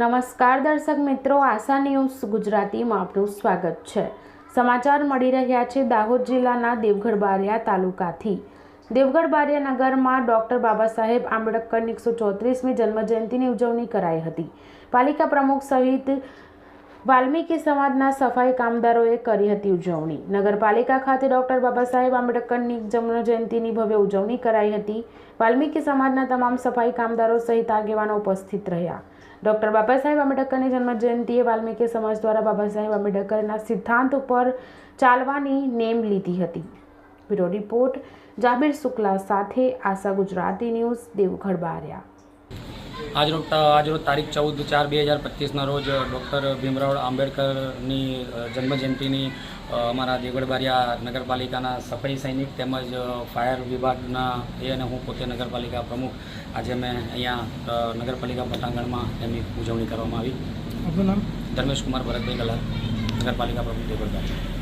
નમસ્કાર દર્શક મિત્રો, આશા ન્યૂઝ ગુજરાતીમાં આપનું સ્વાગત છે. સમાચાર મળી રહ્યા છે દાહોદ જિલ્લાના દેવગઢ બારિયા તાલુકાથી. દેવગઢ બારિયા નગરમાં ડૉક્ટર બાબા સાહેબ આંબેડકરની એકસો ચોત્રીસમી જન્મજયંતિની ઉજવણી કરાઈ હતી. પાલિકા પ્રમુખ સહિત વાલ્મીકી સમાજના સફાઈ કામદારોએ કરી હતી ઉજવણી. નગરપાલિકા ખાતે ડૉક્ટર બાબા સાહેબ આંબેડકરની જન્મજયંતિની ભવ્ય ઉજવણી કરાઈ હતી. વાલ્મીકી સમાજના તમામ સફાઈ કામદારો સહિત આગેવાનો ઉપસ્થિત રહ્યા. ડૉક્ટર બાબા સાહેબ આંબેડકરની જન્મજયંતિએ વાલ્મીકી સમાજ દ્વારા બાબા સાહેબ આંબેડકરના સિદ્ધાંત ઉપર ચાલવાની નેમ લીધી હતી. બ્યુરો રિપોર્ટ જાબીર શુક્લા સાથે આશા ગુજરાતી ન્યૂઝ દેવગઢ બારિયા. આજરોજ આજરોજ તારીખ ચૌદ ચાર બે હજાર પચીસના રોજ ડૉક્ટર ભીમરાવ આંબેડકરની જન્મજયંતિની અમારા દેવગઢ બારિયા નગરપાલિકાના સફાઈ સૈનિક તેમજ ફાયર વિભાગના એ અને હું પોતે નગરપાલિકા પ્રમુખ. આજે મેં અહીંયા નગરપાલિકા પટાંગણમાં એમની ઉજવણી કરવામાં આવી. ધર્મેશ કુમાર ભરતભાઈ ગલાર નગરપાલિકા પ્રમુખ દેવગઢ બારિયા.